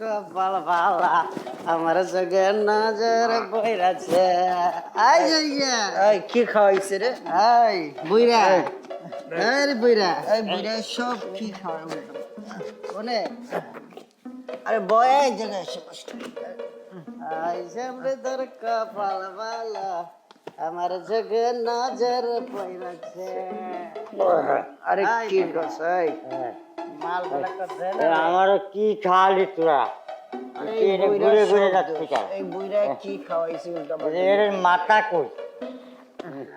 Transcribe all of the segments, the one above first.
কপাল ভালা আমার সঙ্গে নজর বইরাছে। আই যাইয়া এই কি খাওয়াইছে রে? আই বুইরা। আরে বুইরা। এই বুড়া সব কি খাওয়াই কোনে? আরে বয় এই জায়গায় এসে বসে। আই সামনে তোর কপাল আমার সঙ্গে নজর বইরাছে। আরে কি বুইড়া। করছ? এই মাল ভালো করছে এ, আমার কি খাওয়ালি তোরা? আরে তুই এই এটা বুইড়া ঘুরে ঘুরে সব যাচ্ছিস দোষ। কেন? এই বুইরা কি খাওয়াইছে উল্টা পাল্টা? এর মাথা কই?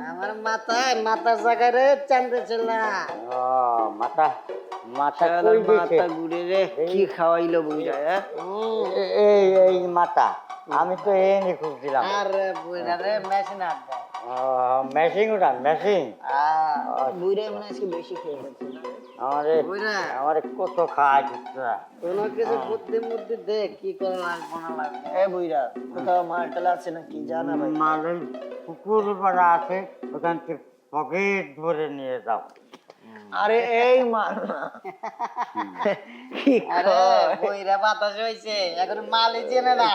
আমার মাথায় মাথার জায়গায় রে চান্দে ছিলা। মাথা মাথা কই মাথা ঘুরে রে কি খাওয়াইলো বুইরা হ্যাঁ? এই এই মাথা আমি তো এই নি খুঁজছিলাম। আর বুইরা রে মেশিন আড্ডা মেশিন ওটা মেশিন? আ বুইরা মনে আজকে বেশি খেয়ে? আমারে বুইরা আমারে কত খাওয়াইছিস তোরা কোনো কিছু বুদ্ধি মুদ্ধি দে কি করে লাগবে না লাগবে? এ বুইরা কোথাও মালটাল আছে নাকি? জানা ভাই মালের পুকুর পাড়া আছে ওখান থেকে পকেট ভরে নিয়ে যাও। আরে এই মাল না কি আরে বইরা বাতাস হইছে এখন মালই চেনে না।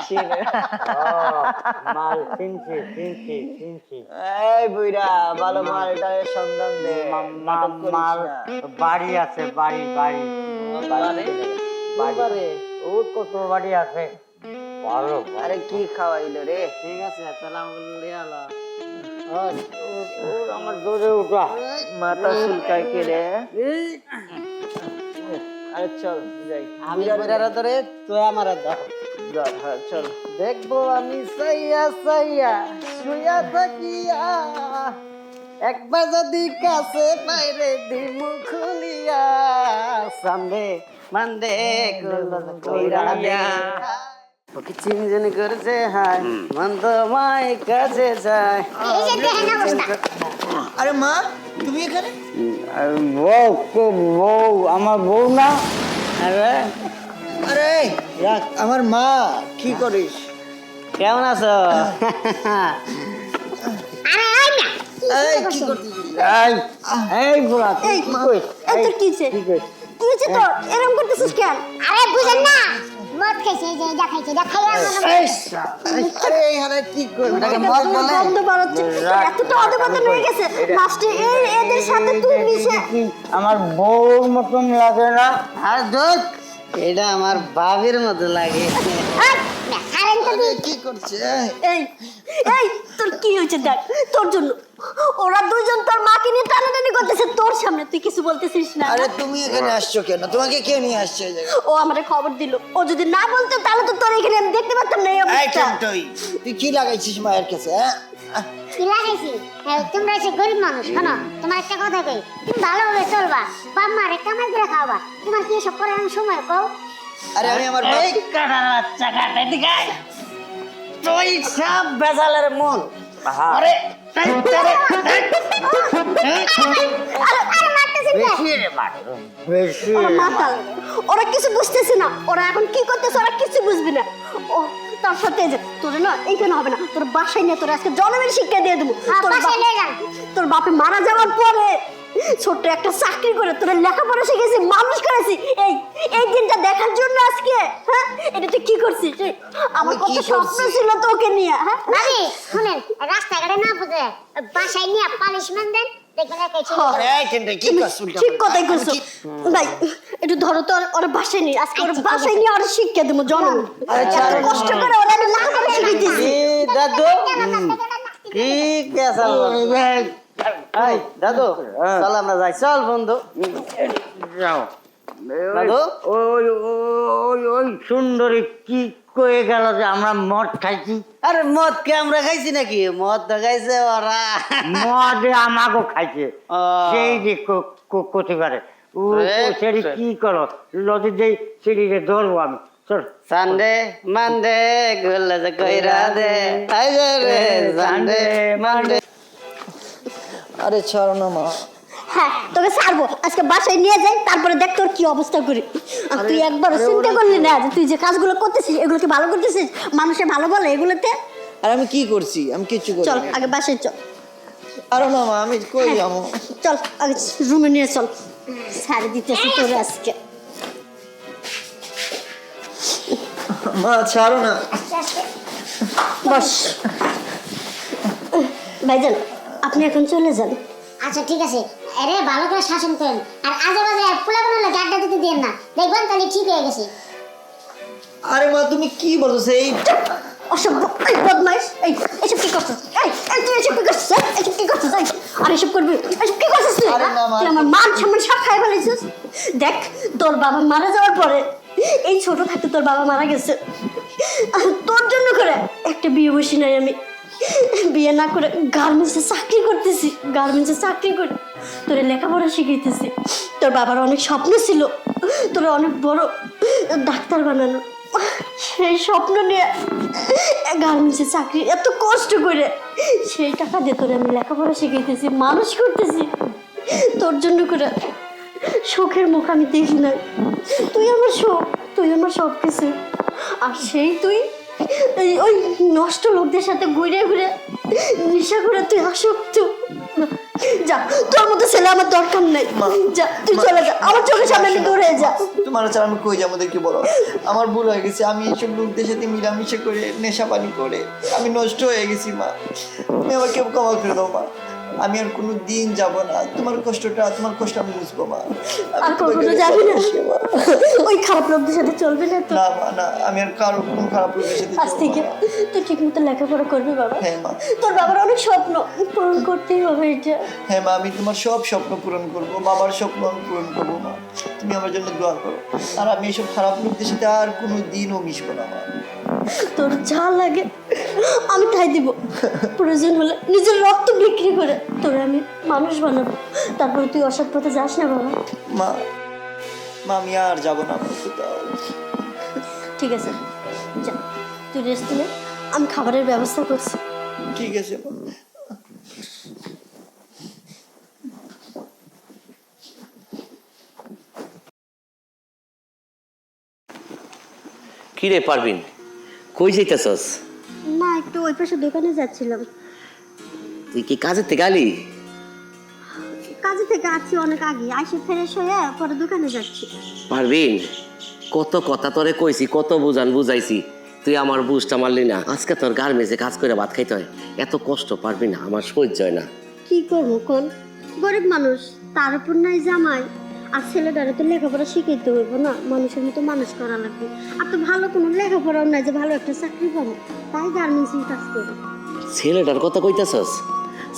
মাল চিনছি চিনছি চিনছি। এই বুইরা ভালো মালটার সন্ধান দে। মাল বাড়ি আছে বাড়ি বাড়ি। বাড়ি? বাড়ি। ও কত বাড়ি আছে। ভালো। আরে কি খাওয়াইলো রে? ঠিক আছে তাহলে আমাকে লিয়ে আলো ও আমার দৌড়ে উঠা। মাথা চুলকায় কে রে? আরে চল যাই। আমি বইরা ধরে তুই আমার দাও ধর, হ্যাঁ চল। দেখব আমি সাইয়া সাইয়া শুয়া থাকিয়া। একবার যদি কাছে বাইরে দিমু খুলিয়া সামনে মান্দে কইরা ওকে চিনজন করছে হায় মন্দ মাই কাছে যায়। আরে মা তুমি এখানে? বউ কো- বউ আমার বউ না। আরে আরে রাখ আমার মা কি করিস? কেমন আছো? এই কি করছিস এই এই বুড়া তুই এই, কি কইস? এই তোর কি হইছে? কি কইস? তোর? এরকম করতেছিস কেন? আরে বুঝেন না। মদ খাইছে এই যে এটা খাইছে খাইয়া আরে কি করব? এটাকে মদ বলে? বন্ধ বাড়াচ্ছে এতটা অধপতন হয়ে গেছে। লাস্টে এই এদের সাথে তুই মিশে আমার বউর মতন লাগে না। আর দুধ? এটা আমার বাবির মতো লাগে। কি করছে? এই এই তোর কি হয়েছে দেখ তোর জন্য। ওরা দুইজন তোর মাকে নিয়ে টানাটানি করতেছে তোর সামনে তুই কিছু বলতেছিস না? আরে তুমি এখানে আসছো কেন? তোমাকে কে নিয়ে আসছে ও আমারে খবর দিল। ও যদি না বলতো তাহলে তো তোর এখানে আমি দেখতে পারতাম না এই এই অবস্থা। তুই কি লাগাইছিস মায়ের কাছে হ্যাঁ? কি লাগাইছি তোমরা হচ্ছে গরিব মানুষ শোনো তোমার একটা কথা কই তুমি ভালোভাবে চলবা বাপ মারে কামাই করে খাওয়াবা। তোমার কি এসব করার সময় কও? আরে আমি আমার এই কাটার বাচ্চা কাটা দিকে তুই সব বেজালের মূল। আরে এই আরে আরে মারতেছেন কে? বেশি রে মার। বেশি। ওরা মাতাল। ওরা কিছু বুঝতেছে না। ওরা এখন কি করতেছে ওরা কিছু বুঝবি না। ও তার সাথে যে তোর না এইখানে হবে না। তোর বাসায় নিয়ে তোর আজকে জন্মের শিক্ষা দিয়ে দেবো। তোর বাসায় নিয়ে যান। তোর বাপে মারা যাওয়ার পরে ছোট্ট একটা চাকরি করে তোর লেখাপড়া শিখেছি মানুষ করেছি এই এই দিনটা দেখার জন্য আজকে হ্যাঁ এটা তুই কি করছিস আমার কত স্বপ্ন? ছিল তোকে নিয়ে হ্যাঁ ভাবি শুনেন রাস্তাঘাটে না বুঝে বাসায় নিয়ে পালিশমেন্ট দেন ঠিক পাল্টা? কথাই আমি ভাই একটু ধরো তো ওর বাসায় নিয়ে আজকে ওর বাসায় নিয়ে ওর শিক্ষা দেবো জন্ম কষ্ট করে ওরা আমি লেখাপড়া শিখাইতেছি দাদু কি কেসাল এই দাদু চল আমরা যাই। চল বন্ধু। যাও। দাদু? ওই ওই ওই সুন্দরী কি কয়ে গেল যে আমরা মদ খাইছি? আরে মদ কে আমরা খাইছি নাকি? মদ তো খাইছে ওরা। মদে আমাকে খাইছে। সেই যে করতে পারে ও সেটি কি করো? লদি যেই সেটিকে ধরবো আমি। চল। সানডে মানডে গুল্লা যে কইরা দে। আই রে সানডে মানডে। আরে ছাড়ো না মা। হ্যাঁ তোকে ছাড়বো। আজকে বাসায় নিয়ে যাই তারপরে দেখ তোর কি অবস্থা করি। আর তুই একবার চিন্তা করলি না যে তুই যে কাজগুলো করতেছিস এগুলো কি ভালো করতেছিস? মানুষে ভালো বলে এগুলোতে? আর আমি কি করছি? আমি কিচ্ছু করি চল আগে বাসায় চল। আরে না মা আমি কই যাব? চল আগে রুমে নিয়ে চল। ছাড়ে দিতেছি তোর আজকে। মা ছাড়ো না। বস। ভাইজান আপনি এখন চলে যান। আচ্ছা ঠিক আছে। আরে ভালো করে শাসন করেন। আর আজে বাজে পোলা বানালে গাড্ডা দিতে দেন না। দেখবেন তাহলে ঠিক হয়ে গেছে। আরে মা তুমি কি বলছো এই অসভ্য এই বদমাইশ এই এসব কি করছিস? এই এই তুই এসব কি করছিস? এই, এসব কি করছিস? এই আর এসব করবি? এসব কি করছিস তুই? আরে না, মা, তুই আমার মান সম্মান সব খাই ফেলেছিস। দেখ তোর বাবা মারা যাওয়ার পরে এই ছোট থাকতে তোর বাবা মারা গেছে। তোর জন্য করে একটা বিয়ে বসি নাই আমি। বিয়ে না করে গার্মেন্টসে চাকরি করতেছি, গার্মেন্টসে চাকরি করে তোরে লেখাপড়া শিখাইতেছি। তোর বাবার অনেক স্বপ্ন ছিল, তোর অনেক বড় ডাক্তার বানানো সেই স্বপ্ন নিয়ে গার্মেন্টসে চাকরি এত কষ্ট করে, সেই টাকা দিয়ে তোরে আমি লেখাপড়া শিখাইতেছি, মানুষ করতেছি। তোর জন্য করে সুখের মুখ আমি দেখি নাই। তুই আমার সুখ, তুই আমার সব কিছু আর সেই তুই ওই নষ্ট লোকদের সাথে ঘুরে ঘুরে নেশা করে তুই আসক্ত। যা তোর মতো ছেলে আমার দরকার নেই। যা তুই চলে যা আমার চোখের সামনে থেকে দূরে যা। তোমার ছাড়া আমি কই যাব দেখি বলো। আমার ভুল হয়ে গেছে আমি এইসব লোকদের সাথে মিলামিশা করে নেশা পানি করে আমি নষ্ট হয়ে গেছি মা। আবার কেউ ক্ষমা করে দাও মা। আমি আর কোনো দিন যাব না। তোমার কষ্টটা তোমার কষ্ট আমি বুঝব মা। আমি আর কখনো যাবি না? ওই খারাপ লোকদের সাথে চলবে না তো? না না আমি আর কারও কোনো খারাপ লোকের সাথে আজ থেকে। তুই ঠিক মতো লেখাপড়া করবি বাবা। হ্যাঁ মা। তোর বাবার অনেক স্বপ্ন পূরণ করতেই হবে এটা। হ্যাঁ মা আমি তোমার সব স্বপ্ন পূরণ করব বাবার স্বপ্ন আমি পূরণ করব মা। তুমি আমার জন্য দোয়া করো। আর আমি এসব খারাপ লোকদের সাথে আর কোনো দিনও মিশবো না মা। তোর যা লাগে আমি তাই দিব। প্রয়োজন হলে নিজের রক্ত বিক্রি করে তোরে আমি মানুষ বানাবো। তারপরে তুই অসৎ পথে যাস না বাবা। মা মা আমি আর যাব না ঠিক আছে যা তুই রেস্ট নে আমি খাবারের ব্যবস্থা করছি। ঠিক আছে কি রে পারবিন কই যাইতেছস? না একটু ওই পাশে দোকানে যাচ্ছিলাম। তুই কি কাজের থেকে আলি? কাজে থেকে আছি অনেক আগে আইসে ফ্রেশ হয়ে পরে দোকানে যাচ্ছি। পারবিন কত কথা তোরে কইছি কত বুঝান বুঝাইছি। তুই আমার বুঝটা মারলি না। আজকে তোর গার্মেন্টসে কাজ করে ভাত খাইতে হয়। এত কষ্ট পারবি না আমার সহ্য হয় না। কি করব কোন? গরিব মানুষ তার উপর নাই জামাই। আর ছেলেটারে তো লেখাপড়া শিখাইতে হইব না মানুষের মতো মানুষ করা লাগবে। আর তো ভালো কোনো লেখাপড়াও নাই যে ভালো একটা চাকরি পাবো তাই গার্মেন্টসের কাজ করি। ছেলেটার কথা কইতেছস?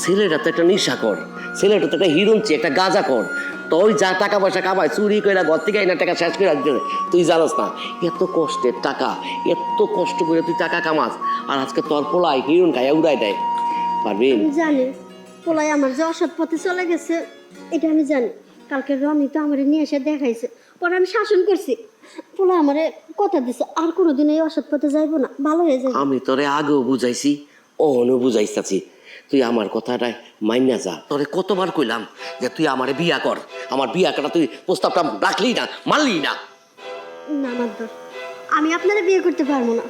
ছেলেটা তো একটা নিশা কর ছেলেটা তো একটা হিরুঞ্চি একটা গাঁজা কর তুই যা টাকা পয়সা কামায় চুরি করে ঘর থেকে না টাকা শেষ করে দিতে তুই জানাস না এত কষ্টের টাকা এত কষ্ট করে তুই টাকা কামাস আর আজকে তোর পোলাই হিরুন খাইয়া উড়াই দেয়। পারবিন আমি জানি পোলাই আমার যে অসৎ পথে চলে গেছে এটা আমি জানি। কালকে রনি তো আমার নিয়ে এসে দেখাইছে পরে আমি শাসন করছি। পোলা আমারে কথা দিছে আর কোনোদিন এই অসৎ পথে যাইবো না ভালো হয়ে যাবে আমি তোরে আগেও বুঝাইছি অহনও বুঝাইছি তুই আমার কথাটায় মাইনা যা তোরে কতবার কইলাম যে তুই আমারে বিয়া কর আমার বিয়া করা তুই প্রস্তাবটা রাখলি না মানলি না। না মাদ্দর আমি আপনারা বিয়ে করতে পারব না।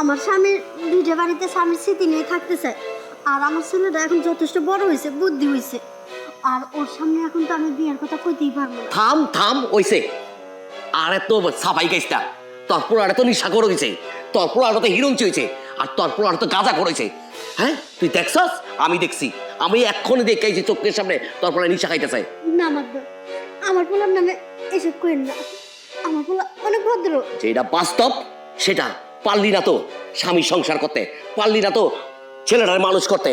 আমার স্বামীর ভিটে বাড়িতে স্বামীর স্মৃতি নিয়ে থাকতে চায় আর আমার ছেলেটা এখন যথেষ্ট বড় হয়েছে বুদ্ধি হয়েছে। আর ওর সামনে এখন তো আমি বিয়ের কথা কইতেই পারব না। থাম থাম আর এত সাফাই তোর পোলারে তো নিশা করে গেছে তোর পোলারে তো হয়েছে আর তোর পোলারে তো গাঁজা করেছে। হ্যাঁ? তুই দেখছস? আমি দেখছি। আমি এক্ষুনি দেখে যে চোখের সামনে। তোর পোলা নিশা খাইতেছে। না আমার পোলার নামে এসব করেন না। আমার পোলা অনেক ভদ্র। যেটা বাস্তব সেটা পারলি না তো স্বামীর সংসার করতে। পারলি না তো ছেলেটার মানুষ করতে।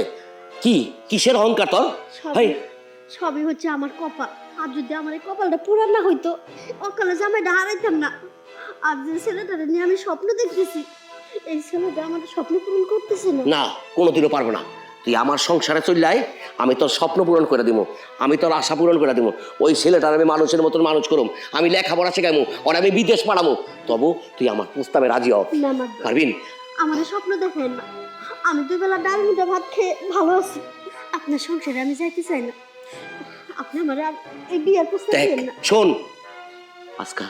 কি? কিসের অহংকার তোর? হেই সবই হচ্ছে আমার কপাল। আর যদি আমার এই কপালটা পুরান না হইতো অকালে জামাইটা হারাইতাম না। আর যে ছেলেটারে নিয়ে আমি স্বপ্ন দেখতেছি এই ছেলেটা আমার স্বপ্ন পূরণ করতেছে না না কোনোদিনও পারব না। তুই আমার সংসারে চললাই আমি তোর স্বপ্ন পূরণ করে দিব আমি তোর আশা পূরণ করে দিব ওই ছেলেটার আমি মানুষের মতন মানুষ করুম। আমি লেখাপড়া শেখাইমু ওর আমি বিদেশ পাঠামু তবু তুই আমার প্রস্তাবে রাজি হ। না মাদ্দর পারবিন আমার স্বপ্ন দেখেন না। আমি দুবেলা ডাল মিটা ভাত খেয়ে ভালো আছি। আপনার সংসারে আমি যাইতে চাই না। আপনি আমার আর এই বিয়ের প্রস্তাব দেখ দিন না। শোন। আজকা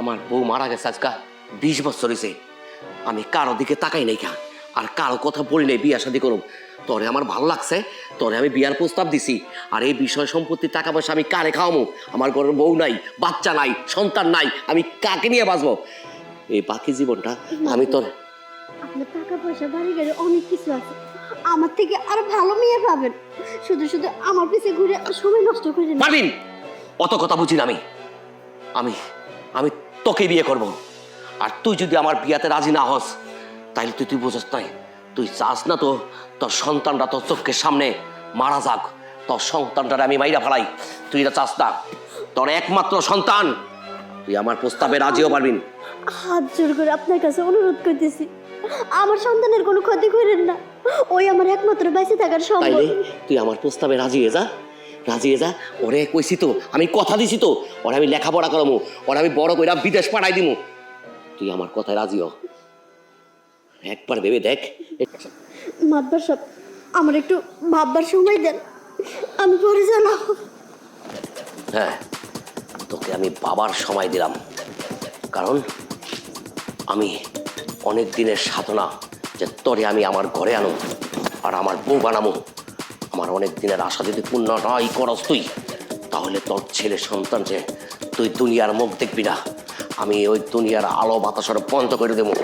আমার বউ মারা গেছে আজকা বিশ বছর হয়েছে আমি কারও দিকে তাকাই নাই খা আর কারও কথা বলি নাই বিয়া শাদি করুম। তরে আমার ভালো লাগছে তরে আমি বিয়ার প্রস্তাব দিছি। আর এই বিষয় সম্পত্তির টাকা পয়সা আমি কারে খাওয়ামু? আমার ঘরের বউ নাই বাচ্চা নাই সন্তান নাই আমি কাকে নিয়ে বাঁচবো? এই বাকি জীবনটা আমি তোর আপনার টাকা পয়সা বাড়ি গাড়ি অনেক কিছু আছে। আমার থেকে আরও ভালো মেয়ে পাবেন। শুধু শুধু আমার পিছে ঘুরে সময় নষ্ট করে পারবিন অত কথা বুঝি না আমি। আমি আমি তোকে বিয়ে করব। আর তুই যদি আমার বিয়াতে রাজি না হস তাইলে তুই তুই বুঝস নাই। তুই চাস না তো তোর সন্তানটা তোর চোখের সামনে মারা যাক। তোর সন্তানটারে আমি মাইরা ফেলাই। তুই এটা চাস না। তোর একমাত্র সন্তান। তুই আমার প্রস্তাবে রাজিও পারবিন হাত জোর করে আপনার কাছে অনুরোধ করতেছি। আমার সন্তানের কোনো ক্ষতি করেন না। ওই আমার একমাত্র বেঁচে থাকার সম্ভব। তাইলে তুই আমার প্রস্তাবে রাজি হয়ে যা। রাজি হয়ে যা। ওরে কইছি তো আমি কথা দিছি তো। ওরে আমি লেখাপড়া করামু। ওরে আমি বড় কইরা বিদেশ পাঠাই দিমু। তুই আমার কথায় রাজি হ। একবার ভেবে দেখ। মাতবার সব আমার একটু ভাববার সময় দেন। আমি পরে জানাব হ্যাঁ তোকে আমি বাবার সময় দিলাম। কারণ আমি অনেক দিনের সাধনা যে তরে আমি আমার ঘরে আনো আর আমার বউ বানামো আমার অনেক দিনের আশা যদি পূর্ণ নয় করস তুই, তাহলে তোর ছেলে সন্তান যে তুই দুনিয়ার মুখ দেখবি না। আমি ওই দুনিয়ার আলো বাতাসরে বন্ধ করে দেবো।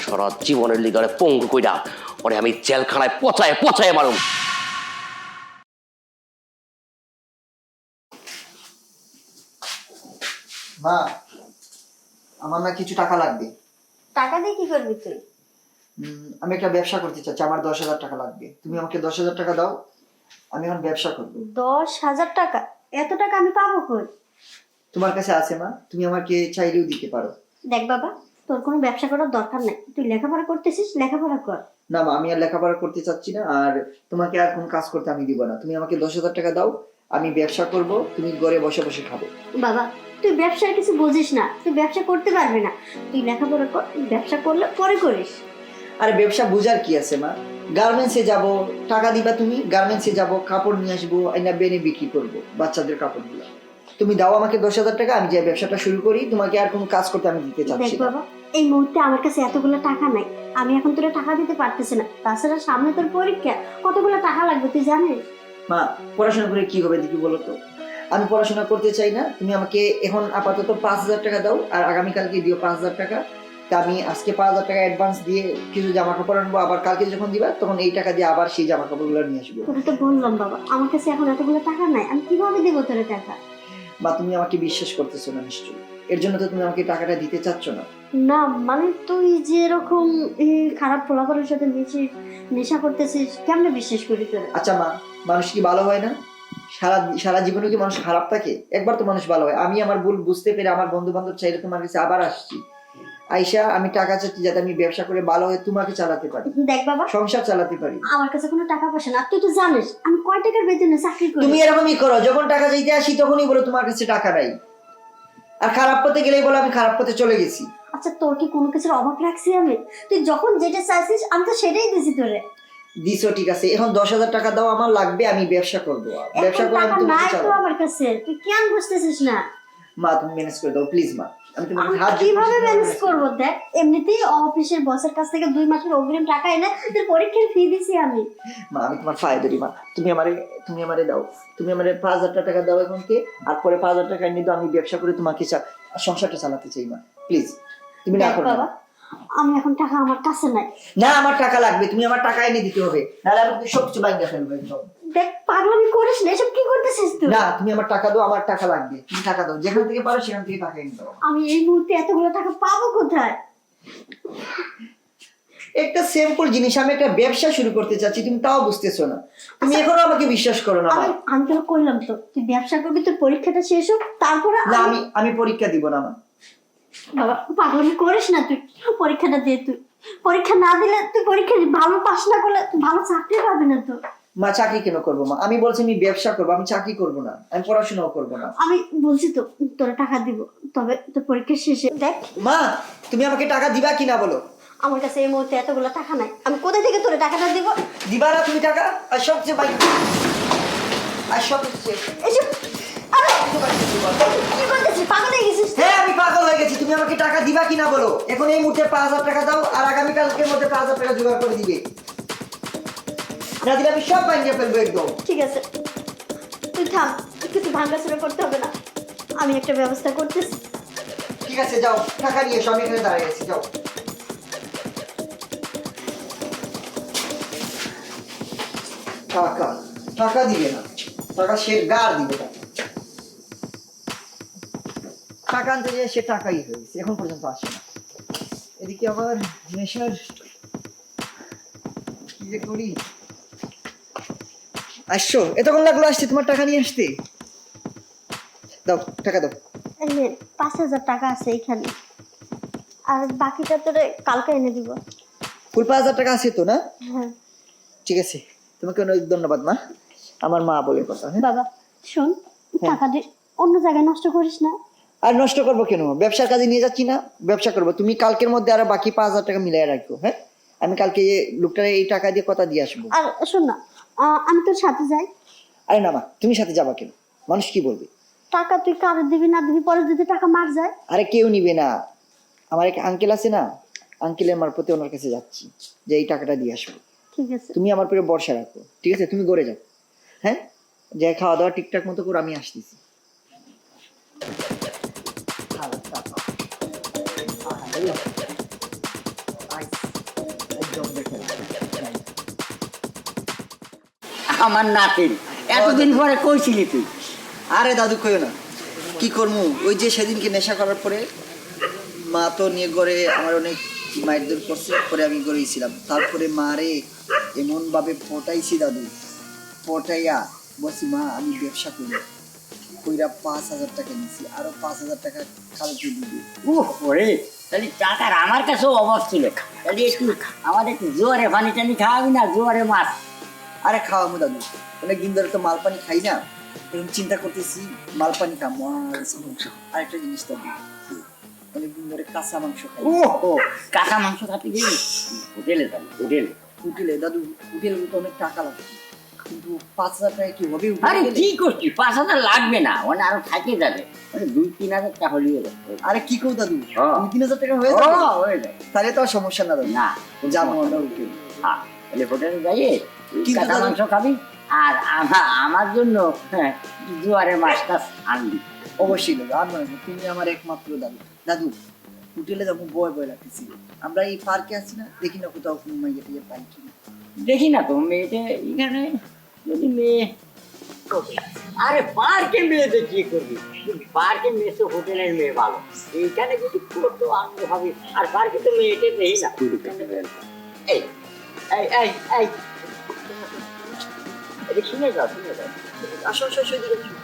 সারা জীবনের লিগারে পঙ্গু কইরা পরে আমি জেলখানায় পচায় পচায় মারুম মা, আমার না কিছু টাকা লাগবে। টাকা দিয়ে কি করবি তুই? আমি একটা ব্যবসা করতে চাচ্ছি আমার দশ হাজার টাকা লাগবে। তুমি আমাকে দশ হাজার টাকা দাও আমি এখন ব্যবসা করব। দশ হাজার টাকা? এত টাকা আমি পাবো কই? তোমার কাছে আছে মা তুমি আমাকে চাইলেও দিতে পারো। দেখ বাবা তোর কোনো ব্যবসা করার দরকার নাই। তুই লেখাপড়া করতেছিস লেখাপড়া কর। না মা আমি আর লেখাপড়া করতে চাচ্ছি না আর তোমাকে আর কোনো কাজ করতে আমি দিব না। তুমি আমাকে দশ হাজার টাকা দাও আমি ব্যবসা করব তুমি ঘরে বসে বসে খাব। বাবা তুই ব্যবসার কিছু বুঝিস না তুই ব্যবসা করতে পারবি না। তুই লেখাপড়া কর ব্যবসা করলে পরে করিস। আর ব্যবসা বোঝার কি আছে মা? গার্মেন্টসে যাব টাকা দিবা তুমি গার্মেন্টসে যাব কাপড় নিয়ে আসব আইনা বেনে বিক্রি করব বাচ্চাদের কাপড়গুলো। তুমি দাও আমাকে দশ হাজার টাকা আমি যে ব্যবসাটা শুরু করি তোমাকে আর কোনো কাজ করতে আমি দিতে চাচ্ছি না। বাবা এই মুহূর্তে আমার কাছে এতগুলো টাকা নাই আমি এখন তোরা টাকা দিতে পারতেছি না। তাছাড়া সামনে তোর পরীক্ষা কতগুলো টাকা লাগবে তুই জানিস? মা পড়াশোনা করে কি হবে দেখি বলো তো। আমি পড়াশোনা করতে চাই না। তুমি আমাকে এখন আপাতত পাঁচ হাজার টাকা দাও আর আগামীকালকে দিও পাঁচ হাজার টাকা। তা আমি আজকে পাঁচ হাজার টাকা অ্যাডভান্স দিয়ে কিছু জামা কাপড় আনব আবার কালকে যখন দিবা তখন এই টাকা দিয়ে আবার সেই জামা কাপড়গুলো নিয়ে আসব। তো বললাম বাবা আমার কাছে এখন এতগুলো টাকা নাই আমি কীভাবে দেবো তোর টাকা? বা তুমি আমাকে বিশ্বাস করতেছো না নিশ্চয়ই। এর জন্য তো তুমি আমাকে টাকাটা দিতে চাচ্ছ না। না মানে তুই যে এরকম খারাপ ফলাফলের সাথে মিশে নেশা করতেছিস কেমনে বিশ্বাস করি তোরা? আচ্ছা মা মানুষ কি ভালো হয় না? সারা সারা জীবনে কি মানুষ খারাপ থাকে? একবার তো মানুষ ভালো হয়। আমি আমার ভুল বুঝতে পেরে আমার বন্ধু বান্ধব চাইলে তোমার কাছে আবার আসছি। আইসা আমি টাকা চাচ্ছি যাতে আমি ব্যবসা করে ভালো হয়ে তোমাকে চালাতে পারি। দেখ বাবা সংসার চালাতে পারি। আমার কাছে কোনো টাকা পয়সা না। তুই তো জানিস আমি কয় টাকার বেতনে চাকরি করি? তুমি এরকমই করো যখন টাকা চাইতে আসি তখনই বলো তোমার কাছে টাকা নাই। আর খারাপ পথে গেলেই বলো আমি খারাপ পথে চলে গেছি। আচ্ছা তোর কি কোনো কিছুর অভাব রাখছি আমি? তুই যখন যেটা চাইছিস আমি তো সেটাই দিছি তোরে। দিছো ঠিক আছে। এখন দশ হাজার টাকা দাও আমার লাগবে আমি ব্যবসা করব। ব্যবসা করে আমি টাকা তোমাকে চালাবো আমার কাছে। তুই কেন বুঝতেছিস না? মা তুমি ম্যানেজ করে দাও প্লিজ মা। আমি তোমাকে কীভাবে ম্যানেজ করব দেখ এমনিতেই অফিসের বসের কাছ থেকে দুই মাসের অগ্রিম টাকা এনে তোর পরীক্ষার ফি দিছি আমি। মা আমি তোমার ধরি মা। তুমি আমারে তুমি আমারে দাও। তুমি আমারে পাঁচ হাজার টাকা দাও এখন থেকে আর পরে পাঁচ হাজার টাকা নিয়ে দাও আমি ব্যবসা করে তোমাকে সংসারটা চালাতে চাই মা। প্লিজ তুমি না করো বাবা। আমি এখন টাকা আমার কাছে নাই। না আমার টাকা লাগবে তুমি আমার টাকা এনে দিতে হবে। নাহলে আমি সব কিছু বাইঙ্গা ফেলব একদম। দেখ পাগলামি করিস না এসব কি করতেছিস তুই? না তুমি আমার টাকা দাও আমার টাকা লাগবে। তুমি টাকা দাও যেখান থেকে পারো সেখান থেকে টাকা এনে দাও। আমি এই মুহূর্তে এতগুলো টাকা পাবো কোথায়? একটা সিম্পল জিনিস আমি একটা ব্যবসা শুরু করতে চাচ্ছি তুমি তাও বুঝতেছো না। তুমি এখনও আমাকে বিশ্বাস করো না আমি। আমি তোর কইলাম তো তুই ব্যবসা করবি তোর পরীক্ষাটা শেষ হোক তারপরে না আমি আমি পরীক্ষা দিব না মা। বাবা পাগলামি করিস না তুই? পরীক্ষাটা দিয়ে তুই। পরীক্ষা না দিলে তুই পরীক্ষা ভালো পাস না করলে তুই ভালো চাকরি পাবি না তো। মা চাকরি কেন করব মা? আমি বলছি আমি ব্যবসা করব আমি চাকরি করব না। আমি পড়াশোনাও করব না। আমি বলছি তো তোরা টাকা দিব তবে তোর পরীক্ষা শেষে। দেখ। মা তুমি আমাকে টাকা দিবা কিনা বলো? আমার কাছে এই মুহূর্তে এতগুলো টাকা নাই। আমি কোথা থেকে তোর টাকাটা দিব? দিবা না তুমি টাকা? আর সবচেয়ে বাইক আর সবচেয়ে এসব কি করতেছিস পাগল হয়ে গেছিস হ্যাঁ আমি পাগল হয়ে গেছি। তুমি আমাকে টাকা দিবা কিনা বলো? এখন এই মুহূর্তে পাঁচ হাজার টাকা দাও আর আগামীকালকের মধ্যে পাঁচ হাজার টাকা জোগাড় করে দিবে। না দিলে আমি সব বাইঙ্গে ফেলব একদম। ঠিক আছে। তুই থাম কিছু ভাঙ্গাচুরা করতে হবে না। আমি একটা ব্যবস্থা করতেছি। ঠিক আছে যাও টাকা নিয়ে এসো আমি এখানে দাঁড়িয়ে আছি যাও। টাকা টাকা দিবে না। টাকা সে গার দিবে টাকা টাকা আনতে গিয়ে সে টাকাই হয়েছে। এখন পর্যন্ত আসে না। এদিকে আবার নেশার কি যে করি? আসছো? এতক্ষণ লাগল আসছে তোমার টাকা নিয়ে আসতে? দাও টাকা দাও। পাঁচ হাজার টাকা আছে এখানে। আর বাকিটা তোরে কালকে এনে দিব। ফুল পাঁচ হাজার টাকা আছে তো না? হ্যাঁ। ঠিক আছে। তোমাকে অনেক ধন্যবাদ মা। আমার মা বলে কথা হ্যাঁ? বাবা শোন টাকা অন্য জায়গায় নষ্ট করিস না। আর নষ্ট করব কেন? ব্যবসার কাজে নিয়ে যাচ্ছি না ব্যবসা করব। তুমি কালকের মধ্যে আরও বাকি পাঁচ হাজার টাকা মিলাই রাখব হ্যাঁ? আমি কালকে লোকটার এই টাকা দিয়ে কথা দিয়ে আসব। আর শোন না আমি তোর সাথে যাই। আরে না মা তুমি সাথে যাবা কেন? মানুষ কি বলবে? টাকা তুই কারও দিবি না দিবি পরে যদি টাকা মার যায়। আরে কেউ নিবে না। আমার এক আঙ্কেল আছে না আঙ্কেলের মারফতে ওনার কাছে যাচ্ছি যে এই টাকাটা দিয়ে আসব। ঠিক আছে। তুমি আমার পরে বর্ষা রাখো ঠিক আছে? তুমি গড়ে যাও হ্যাঁ? যে খাওয়া দাওয়া ঠিকঠাক মতো করে আমি আসতেছি। আমার নাতিন। এতদিন পরে কইছিলি তুই। আরে দাদু কইও না। কি করব ওই যে সেদিনকে নেশা করার পরে মা তো নিয়ে ঘরে আমার অনেক মায়ের দূর করছে পরে আমি গড়েছিলাম তারপরে মারে এমন ভাবে পটাইছি দাদু। পটাইয়া বলছি মা আমি ব্যবসা করি। কইরা পাঁচ হাজার টাকা নিছি আরও পাঁচ হাজার টাকা কালকে দিবি। উহ ওরে তাহলে টাকার আমার কাছেও অভাব ছিল। তাহলে একটু আমাদের একটু জোয়ারে পানি টানি খাওয়াবি না? জোয়ারে মাছ। আরে খাওয়াবো দাদু অনেক দিন ধরে তো মাল পানি খাই না। এরকম চিন্তা করতেছি মাল পানি খাব আর আরেকটা জিনিস দাদু অনেকদিন ধরে কাঁচা মাংস খাই। ও কাঁচা মাংস খাতে গেলি হোটেলে যাবি হোটেলে হোটেলে দাদু হোটেলে তো অনেক টাকা লাগে কিন্তু পাঁচ হাজার টাকা কি হবে? আরে কি করছি পাঁচ হাজার লাগবে না। মানে আরও থাকে যাবে। মানে দুই তিন হাজার টাকা হলেও। আরে কি করো দাদু। দুই তিন হাজার টাকা হয়ে যাবে? হয়ে যায় তাহলে তো আর সমস্যা না দাদু। না যাব আমরা হোটেলে হ্যাঁ তাহলে হোটেলে যাইয়ে কাঁচা মাংস খাবি? আর আমার জন্য হ্যাঁ, জোয়ারে মাছ টাছ আনবি। অবশ্যই দাদু আর নয় তুমি আমার একমাত্র দাদু। দাদু হোটেলে যাব বয় বয় লাগতেছি আমরা এই পার্কে আছি না দেখি না কোথাও কোনো মাইয়া টিয়া পাই কিনা। দেখি না তো মেয়েটা এখানে যদি মেয়ে আরে পার্কে মেয়েতে কি করবি? পার্কে মেয়ে তো হোটেলের মেয়ে ভালো। এইখানে যদি করতো আনন্দ হবে আর পার্কে তো মেয়েটা দেখি না। এই এই এই এই এটা শুনে যাও শুনে যাও আসো আসো আসো এদিকে আসো।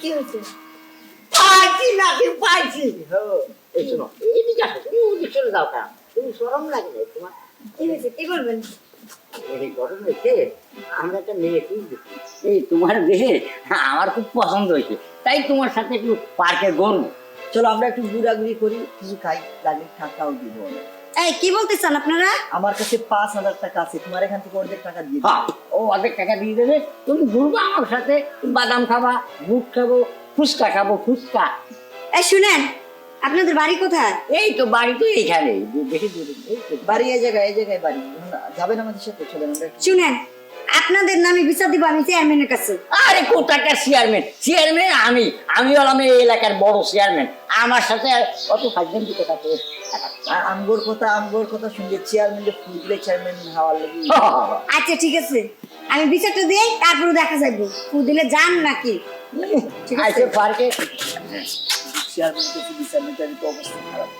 কি হয়েছে? পাইছি না তুই পাইছি এই শোনো এইদিকে আসো তুমি ওদিকে চলে যাও কেন? তুমি সরম লাগে না তোমার? কি হয়েছে? কি বলবেন? এই ঘটনা হয়েছে আমরা একটা মেয়ে খুঁজছি। এই তোমার দেখে আমার খুব পছন্দ হয়েছে। তাই তোমার সাথে একটু পার্কে ঘুরবো চলো আমরা একটু ঘোরাঘুরি করি কিছু খাই লাগলে টাকাও দিব। এই কি বলতে চান আপনারা? আমার কাছে পাঁচ হাজার টাকা আছে তোমার এখান থেকে অর্ধেক টাকা দিয়ে হ্যাঁ। ও অর্ধেক টাকা দিয়ে দেবে তুমি ঘুরবো আমার সাথে বাদাম খাবা বুট খাব ফুচকা খাব ফুচকা। এই শুনেন আপনাদের বাড়ি কোথায়? এই তো বাড়ি তো এইখানে বেশি দূরে বাড়ি এই জায়গায় এই জায়গায় বাড়ি। যাবেন আমাদের সাথে চলে আমরা শুনেন আপনাদের নামে বিচার দিব আমি চেয়ারম্যানের কাছে। আরে কোথাকার চেয়ারম্যান চেয়ারম্যান আমি। আমি হলাম এই এলাকার বড় চেয়ারম্যান আমার সাথে অত ফাইজেন দিতে থাকে আর আমগোর কথা আমগোর কথা শুনলে চেয়ারম্যান ফুটলে চেয়ারম্যান হওয়ার লাগি। আচ্ছা ঠিক আছে। আমি বিচারটা দিই তারপরে দেখা যাবে ফু দিলে যান নাকি? ঠিক আছে? পার্কে। চেয়ারম্যান তো শুধু চেয়ারম্যান তো অবস্থা খারাপ।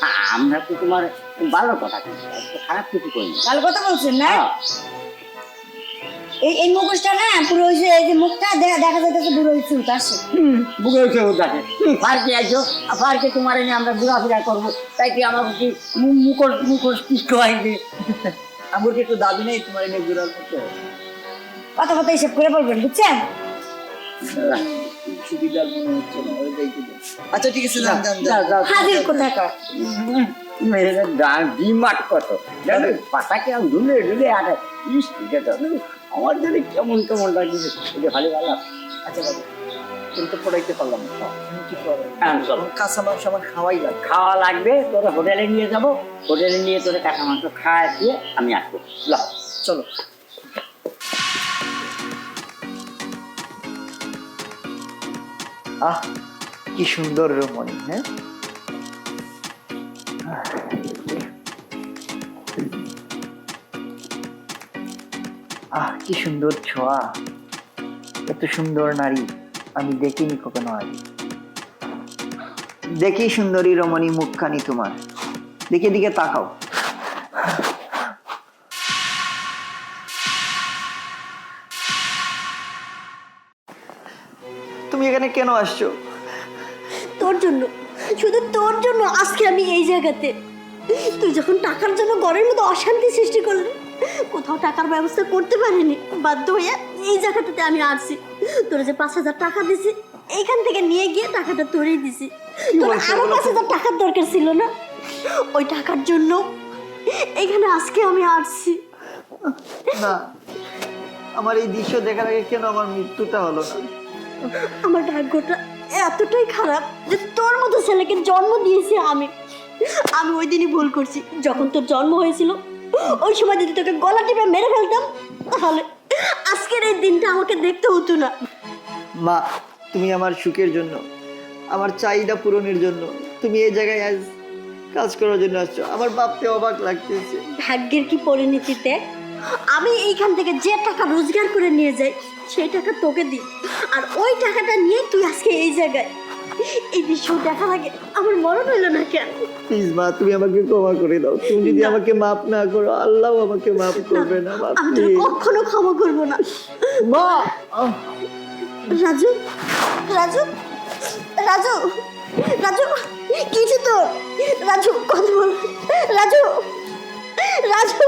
হ্যাঁ? হ্যাঁ, আমরা তোমার কথা হ্যাঁ এনে আমরা ঘোরাফেরা করব তাই কি আমার কি মুখোশ মুখোশ আমগোর কি একটু দাবি নেই তোমার এনে মতো কথা কথা হিসেব করে বলবেন বুঝছেন সুবিধার মনে হচ্ছে না ওই যাইতে আচ্ছা ঠিক আছে যান যান যান। যাও, যাও। হাজির কোথায় গান ডিমাট কত? পাতাকে আমি ইস আমার যদি কেমন কেমন লাগছে এটা ভালো ভালো। আচ্ছা দাদু কিন্তু পড়াইতে পারলাম না। কি করব হ্যাঁ, চলো। কাঁচা মাংস আমার খাওয়াই লাগবে। খাওয়া লাগবে তোরা হোটেলে নিয়ে যাব। হোটেলে নিয়ে তোরা কাঁচা মাংস খাওয়া দিয়ে আমি আসব। ল। চলো। আহ, কি সুন্দর রমণী হ্যাঁ? আহ, কি সুন্দর ছোঁয়া। এত সুন্দর নারী, আমি দেখিনি কখনো আগে। দেখি সুন্দরী রমণী মুখখানি তোমার। দিকে দিকে তাকাও। কেন আসছো? তোর জন্য শুধু তোর জন্য আজকে আমি এই জায়গাতে। তুই যখন টাকার জন্য ঘরের মতো অশান্তি সৃষ্টি করলি কোথাও টাকার ব্যবস্থা করতে পারিনি বাধ্য হয়ে এই জায়গাটাতে আমি আসছি। তোর যে পাঁচ হাজার টাকা দিছি এইখান থেকে নিয়ে গিয়ে টাকাটা তোরই দিছি। তোর আরও পাঁচ হাজার টাকার দরকার ছিল না? ওই টাকার জন্য এখানে আজকে আমি আসছি। না আমার এই দৃশ্য দেখার আগে কেন আমার মৃত্যুটা হলো না? আমার ভাগ্যটা এতটাই খারাপ যে তোর মতো ছেলেকে জন্ম দিয়েছি আমি। আমি ওই দিনই ভুল করছি। যখন তোর জন্ম হয়েছিল ওই সময় যদি তোকে গলা টিপে মেরে ফেলতাম তাহলে আজকের এই দিনটা আমাকে দেখতে হতো না। মা তুমি আমার সুখের জন্য আমার চাহিদা পূরণের জন্য তুমি এই জায়গায় আজ কাজ করার জন্য আসছো। আমার ভাবতে অবাক লাগতেছে। ভাগ্যের কি পরিণতিতে আমি এইখান থেকে যে টাকা রোজগার করে নিয়ে যাই সেই টাকা তোকে দিই। আর ওই টাকাটা নিয়ে তুই আজকে এই জায়গায়। এই দৃশ্য দেখার আগে আমার মরণ হইল না কেন? প্লিজ মা তুমি আমাকে ক্ষমা করে দাও। তুমি যদি আমাকে মাফ না করো আল্লাহ আমাকে মাফ করবে না আমি কখনো ক্ষমা করব না। মা! রাজু রাজু রাজু রাজু কিছু তো। রাজু কথা বল। রাজু রাজু।